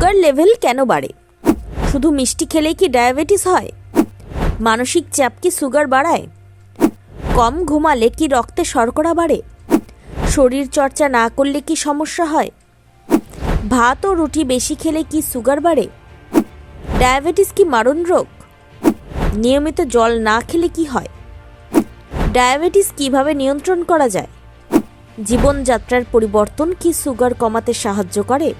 Sugar level কেন বাড়ে? শুধু মিষ্টি খেলেই কি ডায়াবেটিস হয়? মানসিক চাপ কি সুগার বাড়ায়? কম ঘুমালে কি রক্তে শর্করা বাড়ে? শরীর চর্চা না করলে কি সমস্যা হয়? ভাত ও রুটি বেশি খেলে কি সুগার বাড়ে? ডায়াবেটিস কি মারণ রোগ? নিয়মিত জল না খেলে কি হয়? ডায়াবেটিস কীভাবে নিয়ন্ত্রণ করা যায়? জীবনযাত্রার পরিবর্তন কি সুগার কমাতে সাহায্য করে?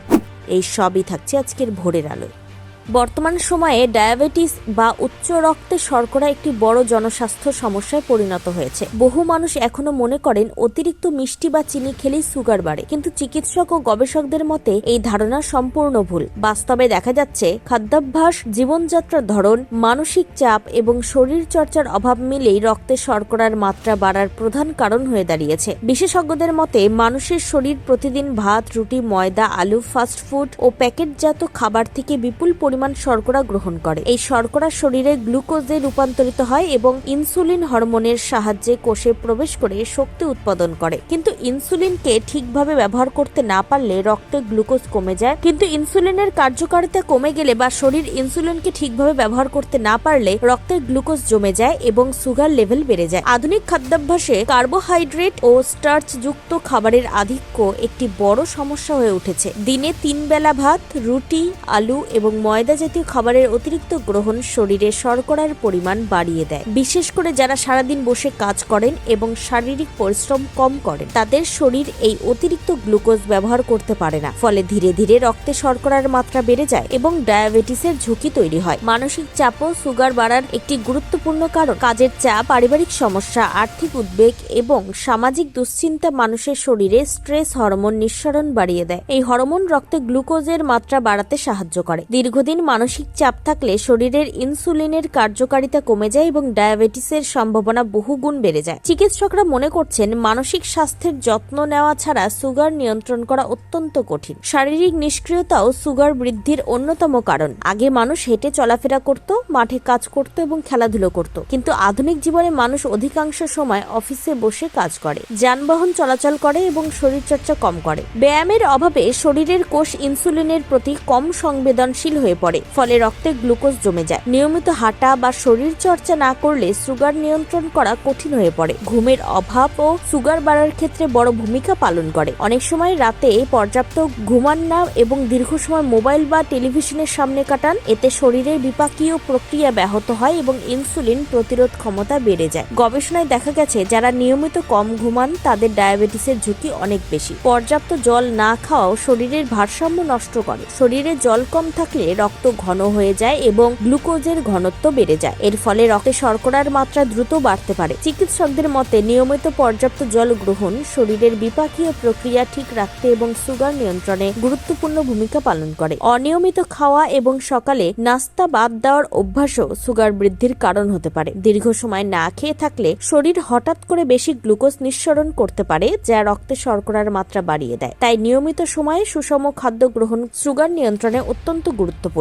এই সবই থাকছে আজকের ভোরের আলোয়। বর্তমান সময়ে ডায়াবেটিস বা উচ্চ রক্তে শর্করা একটি বড় জনস্বাস্থ্য সমস্যায় পরিণত হয়েছে। বহু মানুষ এখনও মনে করেন অতিরিক্ত মিষ্টি বা চিনি খেলেই সুগার বাড়ে, কিন্তু চিকিৎসক ও গবেষকদের মতে এই ধারণা সম্পূর্ণ ভুল। বাস্তবে দেখা যাচ্ছে, খাদ্যাভ্যাস, জীবনযাত্রার ধরন, মানসিক চাপ এবং শরীর চর্চার অভাব মিলেই রক্তে শর্করার মাত্রা বাড়ার প্রধান কারণ হয়ে দাঁড়িয়েছে। বিশেষজ্ঞদের মতে, মানুষের শরীর প্রতিদিন ভাত, রুটি, ময়দা, আলু, ফাস্ট ফুড ও প্যাকেটজাত খাবার থেকে বিপুল পরিমাণ শর্করা গ্রহণ করে। এই শর্করা শরীরে গ্লুকোজে রূপান্তরিত হয় এবং ইনসুলিন হরমোনের সাহায্যে কোষে প্রবেশ করে শক্তি উৎপাদন করে। কিন্তু ইনসুলিনকে ঠিকভাবে ব্যবহার করতে না পারলে রক্তে গ্লুকোজ কমে যায়। কিন্তু ইনসুলিনের কার্যকারিতা কমে গেলে বা শরীর ইনসুলিনকে ঠিকভাবে ব্যবহার করতে না পারলে রক্তে গ্লুকোজ জমে যায় এবং সুগার লেভেল বেড়ে যায়। আধুনিক খাদ্যাভ্যাসে কার্বোহাইড্রেট ও স্টার্চ যুক্ত খাবারের আধিক্য একটি বড় সমস্যা হয়ে উঠেছে। দিনে তিন বেলা ভাত, রুটি, আলু এবং ময়দা জাতীয় খাবারের অতিরিক্ত গ্রহণ শরীরে শর্করার পরিমাণ বাড়িয়ে দেয়। বিশেষ করে যারা সারাদিন বসে কাজ করেন এবং শারীরিক পরিশ্রম কম করেন, তাদের শরীর এই অতিরিক্ত গ্লুকোজ ব্যবহার করতে পারে না। ফলে ধীরে ধীরে রক্তে শর্করার মাত্রা বেড়ে যায় এবং ডায়াবেটিসের ঝুঁকি তৈরি হয়। মানসিক চাপও সুগার বাড়ার একটি গুরুত্বপূর্ণ কারণ। কাজের চাপ, পারিবারিক সমস্যা, আর্থিক উদ্বেগ এবং সামাজিক দুশ্চিন্তা মানুষের শরীরে স্ট্রেস হরমোন নিঃসরণ বাড়িয়ে দেয়। এই হরমোন রক্তে গ্লুকোজের মাত্রা বাড়াতে সাহায্য করে। দীর্ঘদিন মানসিক চাপ থাকলে শরীরের ইনসুলিনের কার্যকারিতা কমে যায় এবং ডায়াবেটিসের সম্ভাবনা বহুগুণ বেড়ে যায়। চিকিৎসকরা মনে করছেন মানসিক স্বাস্থ্যের যত্ন নেওয়া ছাড়া সুগার নিয়ন্ত্রণ করা অত্যন্ত কঠিন। শারীরিক নিষ্ক্রিয়তাও সুগার বৃদ্ধির অন্যতম কারণ। আগে মানুষ হেঁটে চলাফেরা করত, মাঠে কাজ করত এবং খেলাধুলো করত। কিন্তু আধুনিক জীবনে মানুষ অধিকাংশ সময় অফিসে বসে কাজ করে, যানবাহন চলাচল করে এবং শরীরচর্চা কম করে। ব্যায়ামের অভাবে শরীরের কোষ ইনসুলিনের প্রতি কম সংবেদনশীল হয়ে পড়ে, ফলে রক্তে গ্লুকোজ জমে যায়। নিয়মিত হাঁটা বা শরীর চর্চা না করলে সুগার নিয়ন্ত্রণ করা কঠিন হয়ে পড়ে। ঘুমের অভাব ও সুগার বাড়ার ক্ষেত্রে বড় ভূমিকা পালন করে। অনেক সময় রাতে পর্যাপ্ত ঘুমান না এবং দীর্ঘ সময় মোবাইল বা টেলিভিশনের সামনে কাটান, এতে শরীরের বিপাকীয় প্রক্রিয়া ব্যাহত হয় এবং ইনসুলিন প্রতিরোধ ক্ষমতা বেড়ে যায়। গবেষণায় দেখা গেছে, যারা নিয়মিত কম ঘুমান, তাদের ডায়াবেটিসের ঝুঁকি অনেক বেশি। পর্যাপ্ত জল না খাওয়াও শরীরের ভারসাম্য নষ্ট করে। শরীরে জল কম থাকলে রক্ত ঘন হয়ে যায় এবং গ্লুকোজের ঘনত্ব বেড়ে যায়। এর ফলে রক্তে শর্করার মাত্রা দ্রুত বাড়তে পারে। চিকিৎসকদের মতে, নিয়মিত পর্যাপ্ত জল গ্রহণ শরীরের বিপাকীয় প্রক্রিয়া ঠিক রাখতে এবং সুগার নিয়ন্ত্রণে গুরুত্বপূর্ণ ভূমিকা পালন করে। অনিয়মিত খাওয়া এবং সকালে নাস্তা বাদ দেওয়ার অভ্যাসও সুগার বৃদ্ধির কারণ হতে পারে। দীর্ঘ সময় না খেয়ে থাকলে শরীর হঠাৎ করে বেশি গ্লুকোজ নিঃসরণ করতে পারে, যা রক্তে শর্করার মাত্রা বাড়িয়ে দেয়। তাই নিয়মিত সময়ে সুষম খাদ্য গ্রহণ সুগার নিয়ন্ত্রণে অত্যন্ত গুরুত্বপূর্ণ।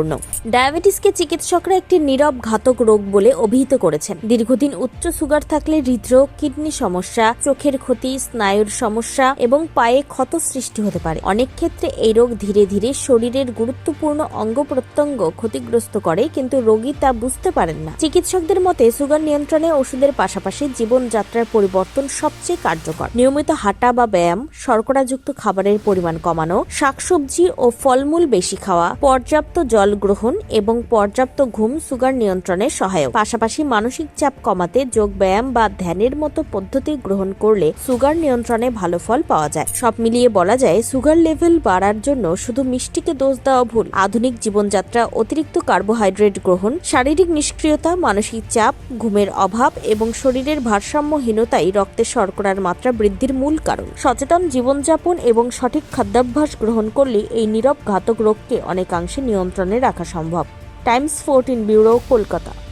ডায়াবেটিসকে চিকিৎসকরা একটি নীরব ঘাতক রোগ বলে অভিহিত করেছেন। দীর্ঘদিন উচ্চ সুগার থাকলে হৃদরোগ, কিডনি সমস্যা, চোখের ক্ষতি, স্নায়ুর সমস্যা এবং পায়ে ক্ষত সৃষ্টি হতে পারে। অনেক ক্ষেত্রে এই রোগ ধীরে ধীরে শরীরের গুরুত্বপূর্ণ অঙ্গ প্রত্যঙ্গ ক্ষতিগ্রস্ত করে, কিন্তু রোগী তা বুঝতে পারেন না। চিকিৎসকদের মতে, সুগার নিয়ন্ত্রণে ওষুধের পাশাপাশি জীবনযাত্রার পরিবর্তন সবচেয়ে কার্যকর। নিয়মিত হাঁটা বা ব্যায়াম, শর্করাযুক্ত খাবারের পরিমাণ কমানো, শাকসবজি ও ফলমূল বেশি খাওয়া, পর্যাপ্ত জল গ্রহণ এবং পর্যাপ্ত ঘুম সুগার নিয়ন্ত্রণে সহায়ক। পাশাপাশি মানসিক চাপ কমাতে যোগ ব্যায়াম বা ধ্যানের মতো পদ্ধতি গ্রহণ করলে সুগার নিয়ন্ত্রণে ভালো ফল পাওয়া যায়। সব মিলিয়ে বলা যায়, সুগার লেভেল বাড়ার জন্য শুধু মিষ্টিকে দোষ দেওয়া ভুল। আধুনিক জীবনযাত্রা অতিরিক্ত কার্বোহাইড্রেট গ্রহণ, শারীরিক নিষ্ক্রিয়তা, মানসিক চাপ, ঘুমের অভাব এবং শরীরের ভারসাম্যহীনতাই রক্তে শর্করার মাত্রা বৃদ্ধির মূল কারণ। সচেতন জীবনযাপন এবং সঠিক খাদ্যাভ্যাস গ্রহণ করলে এই নীরব ঘাতক রোগকে অনেকাংশে নিয়ন্ত্রণে রাখা সম্ভব। Times fourteen bureau Kolkata.